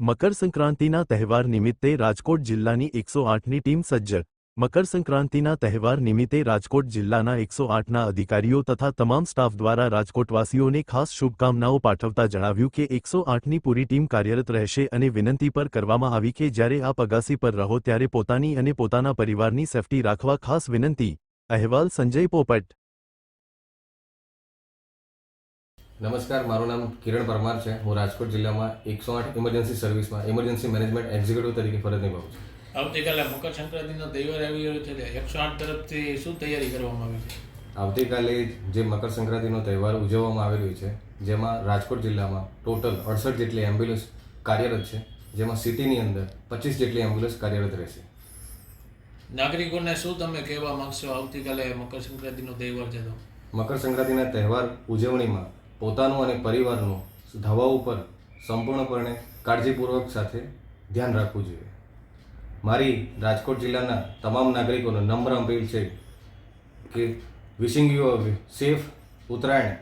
મકર સંક્રાંતિના તહેવાર નિમિત્તે રાજકોટ જિલ્લાની એકસો આઠની ટીમ સજ્જ મકર સંક્રાંતિના તહેવાર નિમિત્તે રાજકોટ જિલ્લાના એકસો આઠના અધિકારીઓ તથા તમામ સ્ટાફ દ્વારા રાજકોટવાસીઓને ખાસ શુભકામનાઓ પાઠવતા જણાવ્યું કે એકસો આઠની પૂરી ટીમ કાર્યરત રહેશે અને વિનંતી પર કરવામાં આવી કે જ્યારે આપ અગાસી પર રહો ત્યારે પોતાની અને પોતાના પરિવારની સેફટી રાખવા ખાસ વિનંતી. અહેવાલ સંજય પોપટ. નમસ્કાર મારું નામ કિરણ પરમાર છે. હું રાજકોટ જિલ્લામાં એકસો આઠ ઇમરજન્સી સર્વિસમાં ઇમરજન્સી મેનેજમેન્ટ એક્ઝિક્યુટિવ તરીકે ફરજ નિભાવું છું. આવતીકાલે મકર સંક્રાંતિનો તહેવાર આવી રહ્યો છે એકસો આઠ તરફથી શું તૈયારી કરવામાં આવી છે? આવતીકાલે જે મકર સંક્રાંતિનો તહેવાર ઉજવવામાં આવી રહ્યો છે જેમાં રાજકોટ જિલ્લામાં ટોટલ અડસઠ જેટલી એમ્બ્યુલન્સ કાર્યરત છે જેમાં સિટીની અંદર પચીસ જેટલી એમ્બ્યુલન્સ કાર્યરત રહેશે. નાગરિકોને શું તમે કહેવા માંગશો? આવતીકાલે મકર સંક્રાંતિનો તહેવાર છે તો. મકર સંક્રાંતિના તહેવાર ઉજવણીમાં પોતાનું અને પરિવારનું ધવા ઉપર સંપૂર્ણપણે કાળજીપૂર્વક સાથે ધ્યાન રાખવું જોઈએ. મારી રાજકોટ જિલ્લાના તમામ નાગરિકોને નમ્ર અપીલ છે કે wishing you a safe Uttarayan